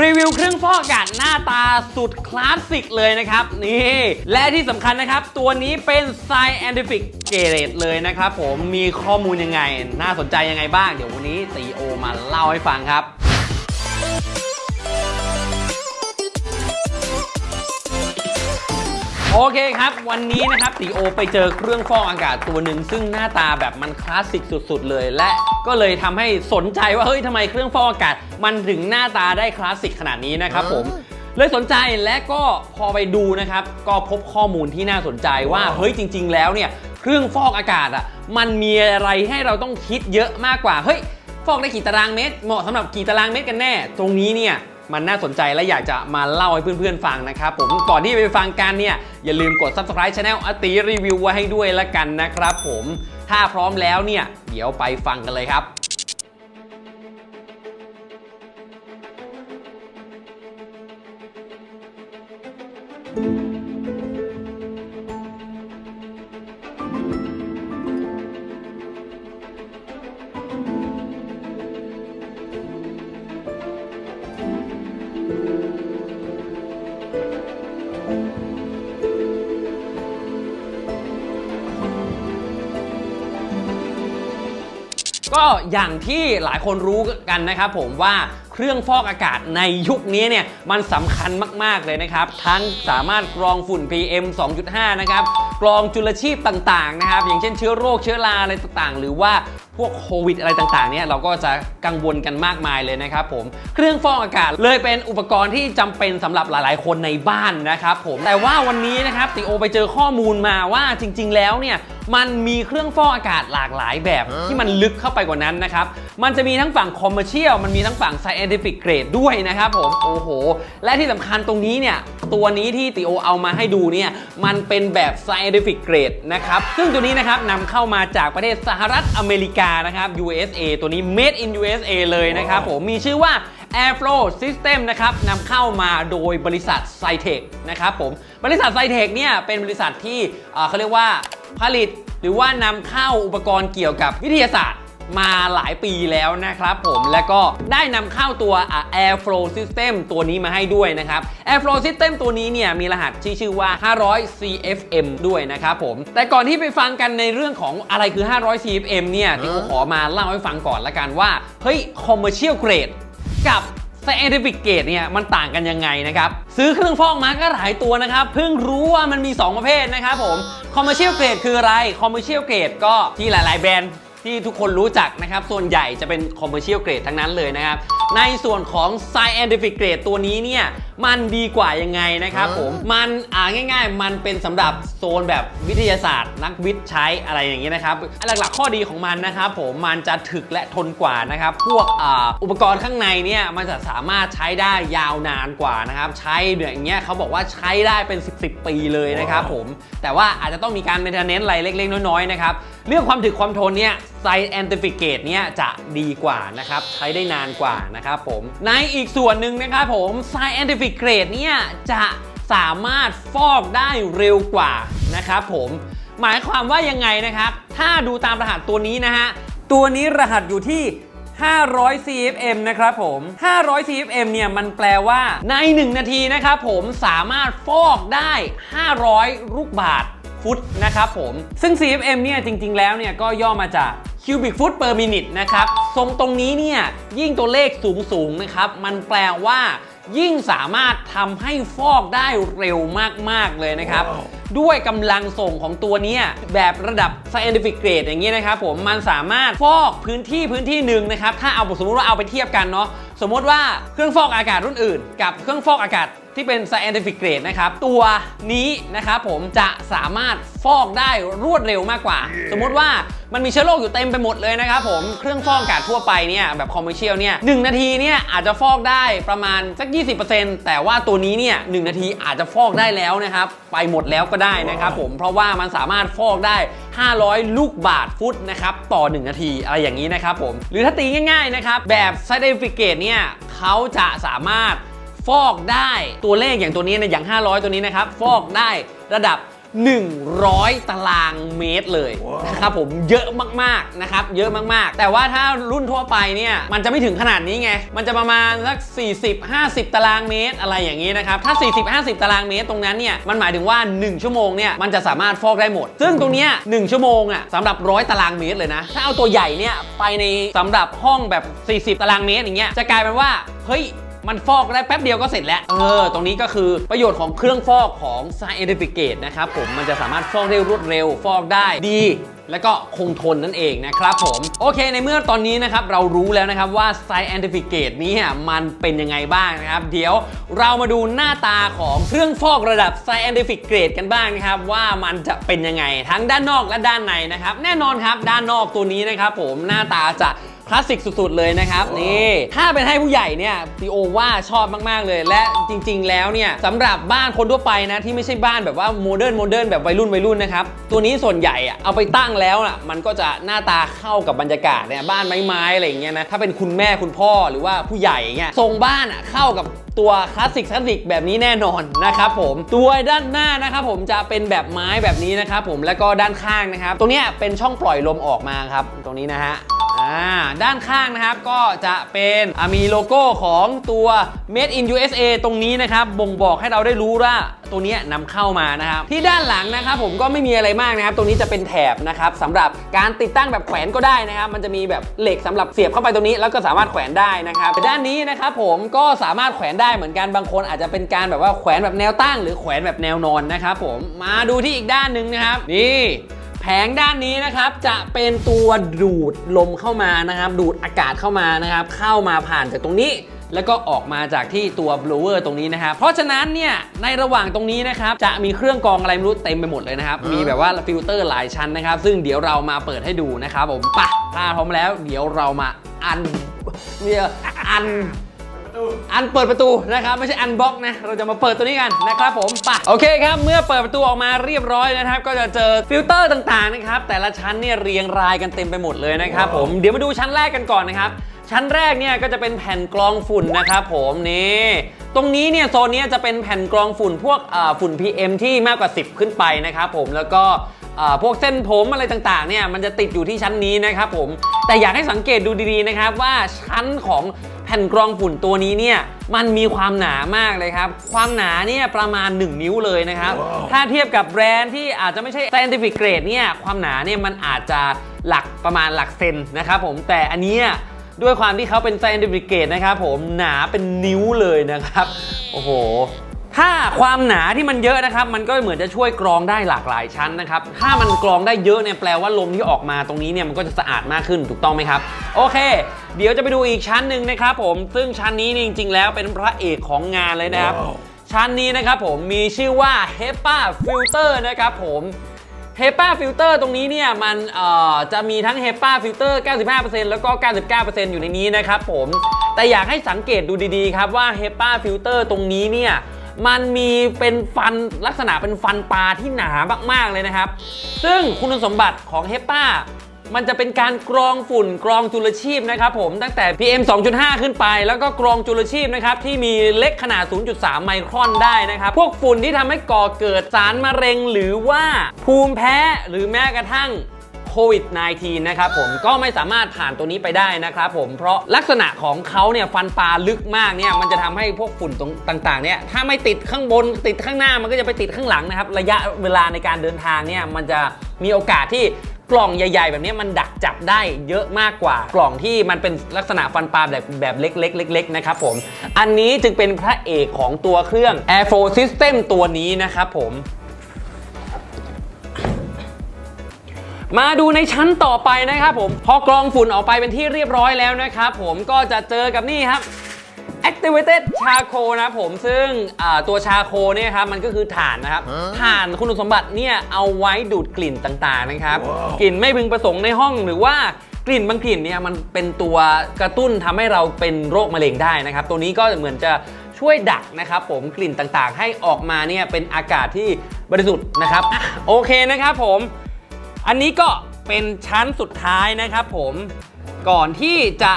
รีวิวเครื่องฟอกอากาศหน้าตาสุดคลาสสิกเลยนะครับ นี่ และที่สำคัญนะครับ ตัวนี้เป็น Scientific Grade เลยนะครับผมมีข้อมูลยังไง น่าสนใจยังไงบ้าง เดี๋ยววันนี้ตีโอมาเล่าให้ฟังครับ โอเคครับ วันนี้นะครับตีโอไปเจอเครื่องฟอกอากาศตัวหนึ่งซึ่งหน้าตาแบบมันคลาสสิกสุดๆ เลย และก็เลยทำให้สนใจว่าเฮ้ยทำไมเครื่องฟอกอากาศ มันถึงหน้าตาได้คลาสสิกขนาดนี้นะครับผมเลยสนใจและก็พอไปดูนะครับ ก็พบข้อมูลที่น่าสนใจว่าเฮ้ยจริง ๆ แล้วเนี่ยเครื่องฟอกอากาศอะมันมีอะไรให้เราต้องคิดเยอะมากกว่าเฮ้ยฟอกได้กี่ตารางเมตร เหมาะสำหรับกี่ตารางเมตรกันแน่ ตรงนี้เนี่ย มันน่าสนใจและอยากจะมาเล่าให้เพื่อนๆฟังนะครับผมก่อนที่จะไปฟังกันเนี่ยอย่าลืมกด subscribe channel อติรีวิวไว้ให้ด้วยละกันนะครับผมถ้าพร้อมแล้วเนี่ยเดี๋ยวไปฟังกันเลยครับ ก็อย่างที่หลายคนรู้กันนะครับผมว่าเครื่องฟอกอากาศในยุคนี้เนี่ยมันสำคัญมาก ๆ เลยนะครับ ทั้งสามารถกรองฝุ่น PM 2.5 นะครับ กรองจุลชีพต่าง ๆ นะครับ อย่างเช่นเชื้อโรคเชื้อราอะไรต่าง ๆ หรือว่าพวกโควิดอะไรต่างๆ เนี่ยเราก็จะกังวลกันมากมายเลยนะครับผม เครื่องฟอกอากาศเลยเป็นอุปกรณ์ที่จำเป็นสำหรับหลายๆ คนในบ้านนะครับผม แต่ว่าวันนี้นะครับติโอไปเจอข้อมูลมาว่าจริง ๆ แล้วเนี่ย มันมีเครื่องฟอกอากาศหลากหลายแบบที่มันลึกเข้าไปกว่านั้นนะครับ มันจะมีทั้งฝั่งคอมเมอร์เชียลมันมีทั้งฝั่ง scientific grade ด้วยนะครับผม โอ้โห และที่สำคัญตรงนี้เนี่ย ตัวนี้ที่ติโอเอามาให้ดูเนี่ย มันเป็นแบบ scientific grade นะครับ ซึ่งตัวนี้นะครับนำเข้ามาจากประเทศสหรัฐอเมริกานะครับ USA ตัวนี้ made in USA เลยนะครับผม มีชื่อว่า Airflow System นะครับนำเข้ามาโดยบริษัท c y t e c นะครับผมบริษัท c y t e c เนี่ยเป็นบริษัทที่เอ่อเขาเรียกว่าผลิตหรือว่านำเข้าอุปกรณ์เกี่ยวกับวิทยาศาสตร์มาหลายปีแล้วนะครับผมและก็ได้นำเข้าตัวอะ Airflow System ตัวนี้มาให้ด้วยนะครับ Airflow System ตัวนี้เนี่ยมีรหัสที่ชื่อว่า 500 CFM ด้วยนะครับผม แต่ก่อนที่ไปฟังกันในเรื่องของอะไรคือ 500 CFM เนี่ยที่ผมขอมาเล่าให้ฟังก่อนละกันว่า เฮ้ย commercial grade กับ scientific grade เนี่ยมันต่างกันยังไงนะครับ ซื้อเครื่องฟอกมาก็หลายตัวนะครับ เพิ่งรู้ว่ามันมี 2 ประเภทนะครับผมคอมเมอร์เชียลเกรดคืออะไรคอมเมอร์เชียลเกรดก็ที่หลาย ๆ แบรนด์ ที่ทุกคนรู้จักนะครับ ส่วนใหญ่จะเป็น commercial grade ทั้งนั้นเลยนะครับ ในส่วนของ scientific grade ตัวนี้เนี่ยมันดีกว่ายังไงนะครับผม มันอ่าง่ายๆ มันเป็นสำหรับโซนแบบวิทยาศาสตร์ นักวิทย์ใช้อะไรอย่างนี้นะครับหลักๆข้อดีของมันนะครับผมมันจะถึกและทนกว่านะครับ พวกอ่าอุปกรณ์ข้างในเนี่ยมันจะสามารถใช้ได้ยาวนานกว่านะครับ ใช้อย่างเงี้ยเขาบอกว่าใช้ได้เป็น 10 10ปีเลยนะครับผมแต่ว่าอาจจะต้องมีการเมนเทนเนนอะไรเล็กๆ น้อยๆนะครับ เรื่องความถึกความทนเนี่ยไซแอนติฟิเกตเนี่ยจะดีกว่านะครับ ใช้ได้นานกว่านะครับผม ในอีกส่วนหนึ่งนะครับผมไซแอนติฟิเกตเนี่ยจะสามารถฟอกได้เร็วกว่านะครับผมหมายความว่ายังไงนะครับ ถ้าดูตามรหัสตัวนี้นะฮะ ตัวนี้รหัสอยู่ที่ 500 CFM นะครับผม 500 CFM เนี่ยมันแปลว่าใน 1 นาทีนะครับผมสามารถฟอกได้ 500 ลูกบาท ฟุตนะครับผม ซึ่ง CFM เนี่ยจริง ๆ แล้วเนี่ยก็ย่อมาจาก cubic foot per minute นะครับ ทรงตรงนี้เนี่ยยิ่งตัวเลขสูง ๆ นะครับ มันแปลว่ายิ่งสามารถทำให้ฟอกได้เร็วมาก ๆ เลยนะครับ ด้วยกำลังส่งของตัวเนี้ยแบบระดับ scientific grade อย่างนี้นะครับผมมันสามารถฟอกพื้นที่พื้นที่หนึ่งนะครับ ถ้าเอาสมมติว่าเอาไปเทียบกันเนาะสมมติว่าเครื่องฟอกอากาศรุ่นอื่น กับเครื่องฟอกอากาศ ที่เป็น scientific grade นะครับ ตัวนี้นะครับผมจะสามารถฟอกได้รวดเร็วมากกว่าสมมุติว่ามันมีเชื้อโรคอยู่เต็มไปหมดเลยนะครับผมเครื่องฟอกอากาศทั่วไปเนี่ยแบบ commercial เนี่ยหนึ่งนาทีเนี่ยอาจจะฟอกได้ประมาณสัก 20%แต่ว่าตัวนี้เนี่ยหนึ่งนาทีอาจจะฟอกได้แล้วนะครับ ไปหมดแล้วก็ได้นะครับผมเพราะว่ามันสามารถฟอกได้ 500 ลูกบาทฟุตนะครับต่อ 1 นาทีอะไรอย่างนี้นะครับผมหรือถ้าตีง่ายๆนะครับแบบ certificate เนี่ยเขาจะสามารถ ฟอกได้ตัวเลขอย่างตัวนี้นะอย่าง 500 ตัวนี้นะครับ ฟอกได้ระดับ 100 ตารางเมตรเลยนะครับผมเยอะมากๆนะครับ เยอะมากๆ แต่ว่าถ้ารุ่นทั่วไปเนี่ยมันจะไม่ถึงขนาดนี้ไง มันจะประมาณสัก 40-50 ตารางเมตรอะไรอย่างนี้นะครับ ถ้า 40-50 ตารางเมตรตรงนั้นเนี่ยมันหมายถึงว่า 1 ชั่วโมงเนี่ยมันจะสามารถฟอกได้หมด ซึ่งตรงเนี้ย1ชั่วโมงอะสำหรับร้อยตารางเมตรเลยนะ ถ้าเอาตัวใหญ่เนี่ยไปในสำหรับห้องแบบ 40 ตารางเมตรอย่างเงี้ยจะกลายเป็นว่าเฮ้ย มันฟอกได้แป๊บเดียวก็เสร็จแล้ว เออ ตรงนี้ก็คือประโยชน์ของเครื่องฟอกของ Scientificate นะครับผม มันจะสามารถฟอกได้รวดเร็ว ฟอกได้ดีแล้วก็คงทนนั่นเองนะครับผม โอเคในเมื่อตอนนี้นะครับ เรารู้แล้วนะครับว่า Scientificate นี้มันเป็นยังไงบ้างนะครับ เดี๋ยวเรามาดูหน้าตาของเครื่องฟอกระดับ Scientific Grade กันบ้างนะครับ ว่ามันจะเป็นยังไงทั้งด้านนอกและด้านในนะครับ แน่นอนครับด้านนอกตัวนี้นะครับผมหน้าตาจะ คลาสสิกสุดๆเลยนะครับนี่ถ้าเป็นให้ผู้ใหญ่เนี่ยซีโอว่าชอบมากๆเลย และจริง ๆ แล้วเนี่ยสำหรับบ้านคนทั่วไปนะที่ไม่ใช่บ้านแบบว่าโมเดิร์นโมเดิร์นแบบวัยรุ่นวัยรุ่นนะครับตัวนี้ส่วนใหญ่อะเอาไปตั้งแล้วน่ะมันก็จะหน้าตาเข้ากับบรรยากาศเนี่ยบ้านไม้ๆอะไรอย่างเงี้ยนะถ้าเป็นคุณแม่คุณพ่อหรือว่าผู้ใหญ่อย่างเงี้ยทรงบ้านอะเข้ากับตัวคลาสสิกคลาสสิกแบบนี้แน่นอนนะครับผมตัวด้านหน้านะครับผมจะเป็นแบบไม้แบบนี้นะครับผมแล้วก็ด้านข้างนะครับตรงเนี้ยเป็นช่องปล่อยลมออกมาครับตรงนี้นะฮะ อ่าด้านข้างนะครับก็จะเป็นมีโลโก้ของตัว Made in USA ตรงนี้นะครับบ่งบอกให้เราได้รู้ว่าตัวนี้นำเข้ามานะครับที่ด้านหลังนะครับผมก็ไม่มีอะไรมากนะครับ ตรงนี้จะเป็นแถบนะครับสำหรับการติดตั้งแบบแขวนก็ได้นะครับ มันจะมีแบบเหล็กสำหรับเสียบเข้าไปตรงนี้ แล้วก็สามารถแขวนได้นะครับด้านนี้นะครับผมก็สามารถแขวนได้เหมือนกันบางคนอาจจะเป็นการแบบว่าแขวนแบบแนวตั้ง หรือแขวนแบบแนวนอนนะครับผมมาดูที่อีกด้านหนึ่งนะครับนี่ แผงด้านนี้นะครับจะเป็นตัวดูดลมเข้ามานะครับ ดูดอากาศเข้ามานะครับ เข้ามาผ่านจากตรงนี้ แล้วก็ออกมาจากที่ตัว blower ตรงนี้นะครับเพราะฉะนั้นเนี่ยในระหว่างตรงนี้นะครับจะมีเครื่องกรองอะไรไม่รู้เต็มไปหมดเลยนะครับ มีแบบว่าฟิลเตอร์หลายชั้นนะครับ ซึ่งเดี๋ยวเรามาเปิดให้ดูนะครับผมปะถ้าพร้อมแล้ว เดี๋ยวเรามาอันเนี่ยอัน อันเปิดประตูนะครับไม่ใช่อันบล็อกนะเราจะมาเปิดตัวนี้กันนะครับผมไปะโอเคครับเมื่อเปิดประตูออกมาเรียบร้อยนะครับ ก็จะเจอฟิลเตอร์ต่างๆนะครับแต่ละชั้นเนี่ยเรียงรายกันเต็มไปหมดเลยนะครับผมเดี๋ยวมาดูชั้นแรกกันก่อนนะครับชั้นแรกเนี่ยก็จะเป็นแผ่นกรองฝุ่นนะครับผมนี่ตรงนี้เนี่ยโซนเนี้ยจะเป็นแผ่นกรองฝุ่นพวกเอ่อฝุ่น PM ที่มากกว่า 10 ขึ้นไปนะครับผมแล้วก็เอ่อพวกเส้นผมอะไรต่างๆเนี่ยมันจะติดอยู่ที่ชั้นนี้นะครับผมแต่อยากให้สังเกตดูดีๆนะครับว่าชั้นของ แผ่นกรองฝุ่นตัวนี้เนี่ยมันมีความหนามากเลยครับ ความหนาเนี่ยประมาณ 1 นิ้วเลยนะครับ ถ้าเทียบกับแบรนด์ที่อาจจะไม่ใช่ scientific grade เนี่ยความหนาเนี่ยมันอาจจะหลักประมาณหลักเซนนะครับผมแต่อันเนี้ยด้วยความที่เขาเป็น scientific grade นะครับผมหนาเป็นนิ้วเลยนะครับ โอ้โห ถ้าความหนาที่มันเยอะนะครับ มันก็เหมือนจะช่วยกรองได้หลากหลายชั้นนะครับ ถ้ามันกรองได้เยอะเนี่ยแปลว่าลมที่ออกมาตรงนี้เนี่ยมันก็จะสะอาดมากขึ้นถูกต้องไหมครับ โอเค เดี๋ยวจะไปดูอีกชั้นหนึ่งนะครับผม ซึ่งชั้นนี้นี่จริง ๆ แล้วเป็นพระเอกของงานเลยนะครับ ชั้นนี้นะครับผมมีชื่อว่า HEPA Filter นะครับผม HEPA Filter ตรงนี้เนี่ยมันเอ่อจะมีทั้ง HEPA Filter 95%แล้วก็ 99%อยู่ในนี้นะครับผม แต่อยากให้สังเกตดูดีๆครับว่า HEPA Filter ตรงนี้เนี่ย มันมีเป็นฟันลักษณะเป็นฟันปลาที่หนามากๆเลยนะครับ ซึ่งคุณสมบัติของ HEPA มันจะเป็นการกรองฝุ่นกรองจุลชีพนะครับผมตั้งแต่ PM 2.5 ขึ้นไป แล้วก็กรองจุลชีพนะครับที่มีเล็กขนาด 0.3 ไมครอนได้นะครับ พวกฝุ่นที่ทำให้ก่อเกิดสารมะเร็ง หรือว่าภูมิแพ้หรือแม้กระทั่ง โควิด -19 นะครับผมก็ไม่สามารถผ่านตัวนี้ไปได้นะครับผมเพราะลักษณะของเขาเนี่ยฟันปลาลึกมากเนี่ยมันจะทำให้พวกฝุ่นตรงต่างๆเนี่ยถ้าไม่ติดข้างบนติดข้างหน้ามันก็จะไปติดข้างหลังนะครับระยะเวลาในการเดินทางเนี่ยมันจะมีโอกาสที่กล่องใหญ่ๆ แบบนี้มันดักจับได้เยอะมากกว่ากล่องที่มันเป็นลักษณะฟันปลาแบบแบบเล็กๆเล็กๆนะครับผม อันนี้จึงเป็นพระเอกของตัวเครื่อง Air Flow System ตัวนี้นะครับผม มาดูในชั้นต่อไปนะครับผม พอกรองฝุ่นออกไปเป็นที่เรียบร้อยแล้วนะครับผมก็จะเจอกับนี่ครับ activated charcoal นะครับผมซึ่งอ่าตัวชาโคเนี่ยครับมันก็คือถ่านนะครับถ่านคุณสมบัติเนี่ยเอาไว้ดูดกลิ่นต่างๆนะครับ กลิ่นไม่พึงประสงค์ในห้องหรือว่ากลิ่นบางกลิ่นเนี่ยมันเป็นตัวกระตุ้นทำให้เราเป็นโรคมะเร็งได้นะครับ ตัวนี้ก็เหมือนจะช่วยดักนะครับผมกลิ่นต่างๆ ให้ออกมาเนี่ยเป็นอากาศที่บริสุทธิ์นะครับอะโอเคนะครับผม อันนี้ก็เป็นชั้นสุดท้ายนะครับผมก่อนที่จะ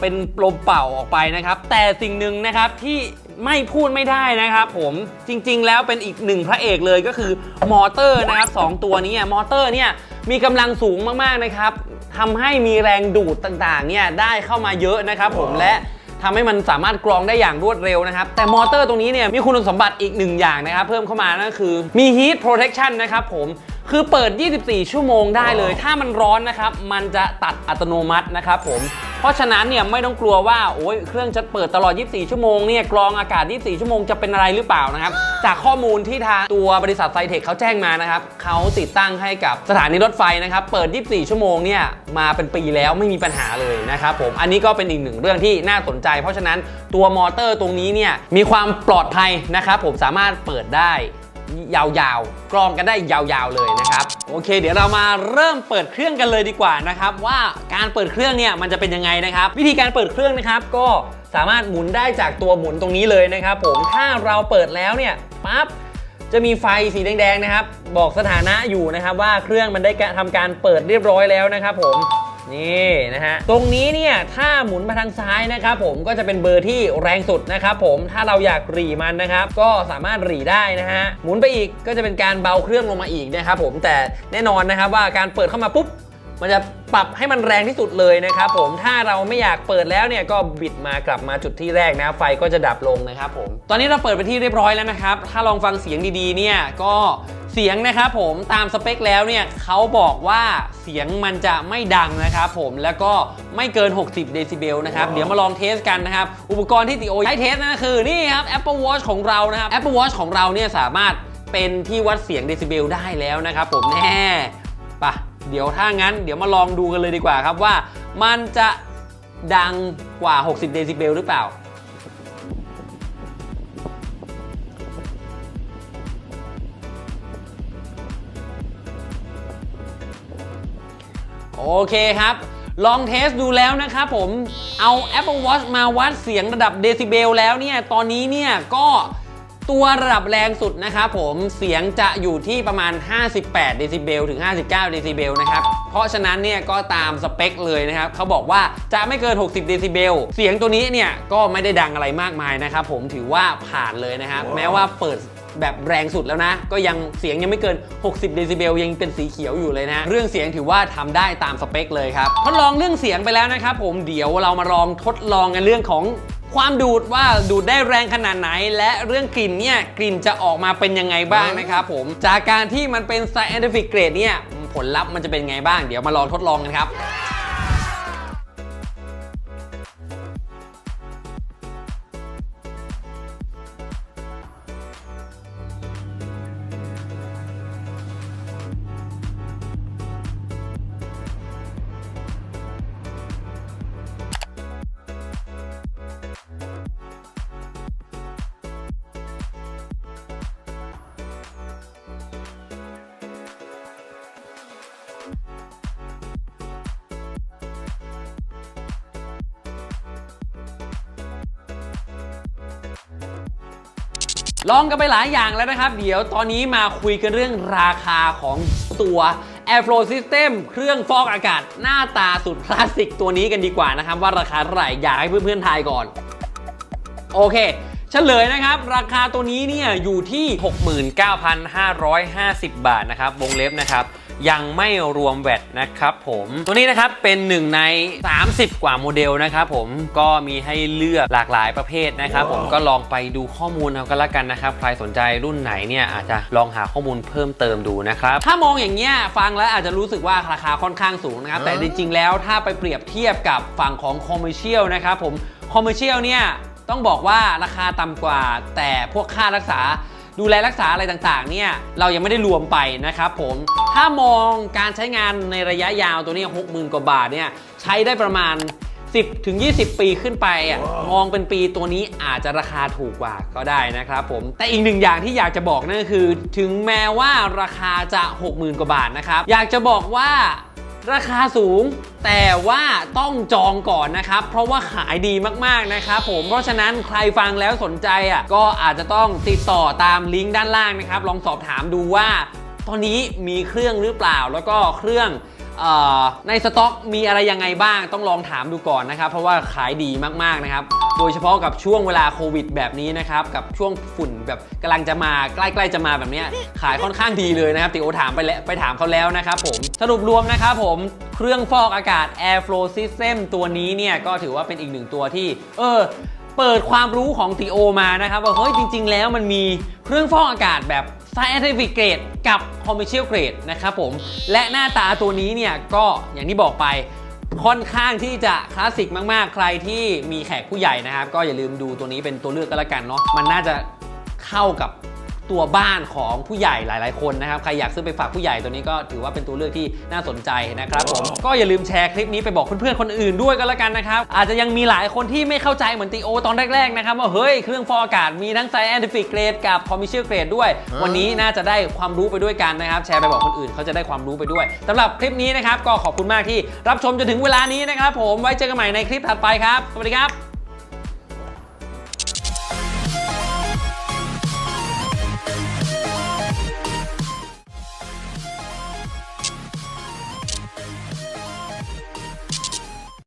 เป็นลมเป่าออกไปนะครับ แต่สิ่งหนึ่งนะครับที่ไม่พูดไม่ได้นะครับผมจริงๆ แล้วเป็นอีกหนึ่งพระเอกเลยก็คือมอเตอร์นะครับสองตัวนี้มอเตอร์เนี่ยมีกำลังสูงมากๆนะครับทำให้มีแรงดูดต่างๆเนี่ยได้เข้ามาเยอะนะครับผมและทำให้มันสามารถกรองได้อย่างรวดเร็วนะครับ แต่มอเตอร์ตรงนี้เนี่ยมีคุณสมบัติอีกหนึ่งอย่างนะครับ เพิ่มเข้ามานั่นก็คือมี heat protection นะครับผม คือเปิด 24 ชั่วโมงได้เลย ถ้ามันร้อนนะครับ มันจะตัดอัตโนมัตินะครับผม เพราะฉะนั้นเนี่ยไม่ต้องกลัวว่าโอ้ยเครื่องจะเปิดตลอด 24 ชั่วโมงเนี่ยกรองอากาศ 24 ชั่วโมงจะเป็นอะไรหรือเปล่านะครับ จากข้อมูลที่ทางตัวบริษัทไซเทคเขาแจ้งมานะครับเขาติดตั้งให้กับสถานีรถไฟนะครับเปิด 24 ชั่วโมงเนี่ยมาเป็นปีแล้วไม่มีปัญหาเลยนะครับผมอันนี้ก็เป็นอีกหนึ่งเรื่องที่น่าสนใจ เพราะฉะนั้นตัวมอเตอร์ตรงนี้เนี่ยมีความปลอดภัยนะครับผมสามารถเปิดได้ ยาวๆ กรองกันได้ยาวๆเลยนะครับ โอเค เดี๋ยวเรามาเริ่มเปิดเครื่องกันเลยดีกว่านะครับว่าการเปิดเครื่องเนี่ยมันจะเป็นยังไงนะครับ วิธีการเปิดเครื่องนะครับ ก็สามารถหมุนได้จากตัวหมุนตรงนี้เลยนะครับ ผมถ้าเราเปิดแล้วเนี่ยปั๊บจะมีไฟสีแดงๆนะครับ บอกสถานะอยู่นะครับว่าเครื่องมันได้ทำการเปิดเรียบร้อยแล้วนะครับ ผม นี่นะฮะ ตรงนี้เนี่ยถ้าหมุนมาทางซ้ายนะครับผมก็จะเป็นเบอร์ที่แรงสุดนะครับผม ถ้าเราอยากหรีมันนะครับ ก็สามารถหรีได้นะฮะ หมุนไปอีกก็จะเป็นการเบาเครื่องลงมาอีกนะครับผม แต่แน่นอนนะครับว่าการเปิดเข้ามาปุ๊บ มันจะปรับให้มันแรงที่สุดเลยนะครับผมถ้าเราไม่อยากเปิดแล้วเนี่ยก็บิดมากลับมาจุดที่แรกนะ ไฟก็จะดับลงนะครับผมตอนนี้เราเปิดไปที่เรียบร้อยแล้วนะครับ ถ้าลองฟังเสียงดีๆเนี่ยก็เสียงนะครับผมตามสเปคแล้วเนี่ยเขาบอกว่าเสียงมันจะไม่ดังนะครับผมแล้วก็ไม่เกิน 60 เดซิเบลนะครับ เดี๋ยวมาลองเทสกันนะครับ อุปกรณ์ที่ติโอใช้เทสนั่นก็คือนี่ครับ Apple Watch ของเรานะครับ Apple Watch ของเราเนี่ยสามารถเป็นที่วัดเสียงเดซิเบลได้แล้วนะครับผมแน่ปะ เดี๋ยวถ้างั้นเดี๋ยวมาลองดูกันเลยดีกว่าครับว่ามันจะดังกว่า 60 เดซิเบลหรือเปล่า โอเคครับ ลองเทสดูแล้วนะครับผม เอา Apple Watch มาวัดเสียงระดับเดซิเบลแล้วเนี่ย ตอนนี้เนี่ยก็ ตัวระดับแรงสุดนะครับผมเสียงจะอยู่ที่ประมาณ 58 เดซิเบลถึง 59 เดซิเบลนะครับ เพราะฉะนั้นเนี่ยก็ตามสเปคเลยนะครับเขาบอกว่าจะไม่เกิน 60 เดซิเบลเสียงตัวนี้เนี่ยก็ไม่ได้ดังอะไรมากมายนะครับผมถือว่าผ่านเลยนะครับ แม้ว่าเปิดแบบแรงสุดแล้วนะ ก็ยังเสียงยังไม่เกิน 60 เดซิเบลยังเป็นสีเขียวอยู่เลยนะ เรื่องเสียงถือว่าทำได้ตามสเปคเลยครับ ทดลองเรื่องเสียงไปแล้วนะครับผมเดี๋ยวเรามาลองทดลองกันเรื่องของ ความดูดว่าดูดได้แรงขนาดไหน และเรื่องกลิ่นเนี่ยกลิ่นจะออกมาเป็นยังไงบ้างนะครับผม จากการที่มันเป็น scientific grade เนี่ยผลลัพธ์มันจะเป็นไงบ้าง เดี๋ยวมาลองทดลองกันครับ ลองกันไปหลายอย่างแล้วนะครับ เดี๋ยวตอนนี้มาคุยกันเรื่องราคาของตัว Airflow System เครื่องฟอกอากาศหน้าตาสุดคลาสสิกตัวนี้กันดีกว่านะครับ ว่าราคาเท่าไหร่อยากให้เพื่อนๆทายก่อน โอเคเฉลยนะครับ ราคาตัวนี้เนี่ยอยู่ที่ 69,550 บาทนะครับ วงเล็บนะครับ ยังไม่รวมแวตนะครับผมตัวนี้นะครับเป็นหนึ่งใน 30 กว่าโมเดลนะครับผมก็มีให้เลือกหลากหลายประเภทนะครับผมก็ลองไปดูข้อมูลเอาก็แล้วกันนะครับใครสนใจรุ่นไหนเนี่ยอาจจะลองหาข้อมูลเพิ่มเติมดูนะครับถ้ามองอย่างเงี้ยฟังแล้วอาจจะรู้สึกว่าราคาค่อนข้างสูงนะครับแต่จริงๆแล้วถ้าไปเปรียบเทียบกับฝั่งของคอมเมอร์เชียลนะครับผมคอมเมอร์เชียลเนี่ยต้องบอกว่าราคาต่ำกว่าแต่พวกค่ารักษา ดูแลรักษาอะไรต่างๆ เนี่ยเรายังไม่ได้รวมไปนะครับผม ถ้ามองการใช้งานในระยะยาวตัวนี้ 60,000 กว่าบาทเนี่ยใช้ได้ประมาณ 10ถึง20 ปีขึ้นไปอะมองเป็นปีตัวนี้อาจจะราคาถูกกว่าก็ได้นะครับผม แต่อีกหนึ่งอย่างที่อยากจะบอกนั่นก็คือ ถึงแม้ว่าราคาจะ 60,000 กว่าบาทนะครับ อยากจะบอกว่า ราคาสูง แต่ว่าต้องจองก่อนนะครับ เพราะว่าขายดีมากๆนะครับผมเพราะฉะนั้นใครฟังแล้วสนใจอะก็อาจจะต้องติดต่อตามลิงก์ด้านล่างนะครับ ลองสอบถามดูว่า ตอนนี้มีเครื่องหรือเปล่าแล้วก็เครื่อง ในสต็อกมีอะไรยังไงบ้างต้องลองถามดูก่อนนะครับ เพราะว่าขายดีมากๆนะครับ โดยเฉพาะกับช่วงเวลาโควิดแบบนี้นะครับ กับช่วงฝุ่นแบบกำลังจะมาใกล้ๆจะมาแบบนี้ ขายค่อนข้างดีเลยนะครับ ติโอถามไปแล้วไปถามเขาแล้วนะครับผม สรุปรวมนะครับผมเครื่องฟอกอากาศ Airflow System ตัวนี้เนี่ยก็ถือว่าเป็นอีกหนึ่งตัวที่ เออเปิดความรู้ของติโอมานะครับว่าเฮ้ยจริง ๆ แล้วมันมีเครื่องฟอกอากาศแบบ scientific grade กับ commercial grade นะครับผม และหน้าตาตัวนี้เนี่ยก็อย่างที่บอกไปค่อนข้างที่จะคลาสสิกมากๆ ใครที่มีแขกผู้ใหญ่นะครับ ก็อย่าลืมดูตัวนี้เป็นตัวเลือกก็แล้วกันเนาะมันน่าจะเข้ากับ ตัวบ้านของผู้ใหญ่หลาย ๆ คนนะครับ ใครอยากซื้อไปฝากผู้ใหญ่ตัวนี้ก็ถือว่าเป็นตัวเลือกที่น่าสนใจนะครับผม ก็อย่าลืมแชร์คลิปนี้ไปบอกเพื่อน ๆ คนอื่นด้วยก็แล้วกันนะครับ อาจจะยังมีหลายคนที่ไม่เข้าใจเหมือนตีโอตอนแรก ๆ นะครับว่าเฮ้ยเครื่องฟอกอากาศมีทั้ง scientific grade กับ commercial grade ด้วย วันนี้น่าจะได้ความรู้ไปด้วยกันนะครับ แชร์ไปบอกคนอื่นเขาจะได้ความรู้ไปด้วยสำหรับคลิปนี้นะครับก็ขอบคุณมากที่รับชมจนถึงเวลานี้นะครับผมไว้เจอกันใหม่ในคลิปถัดไปครับสวัสดีครับ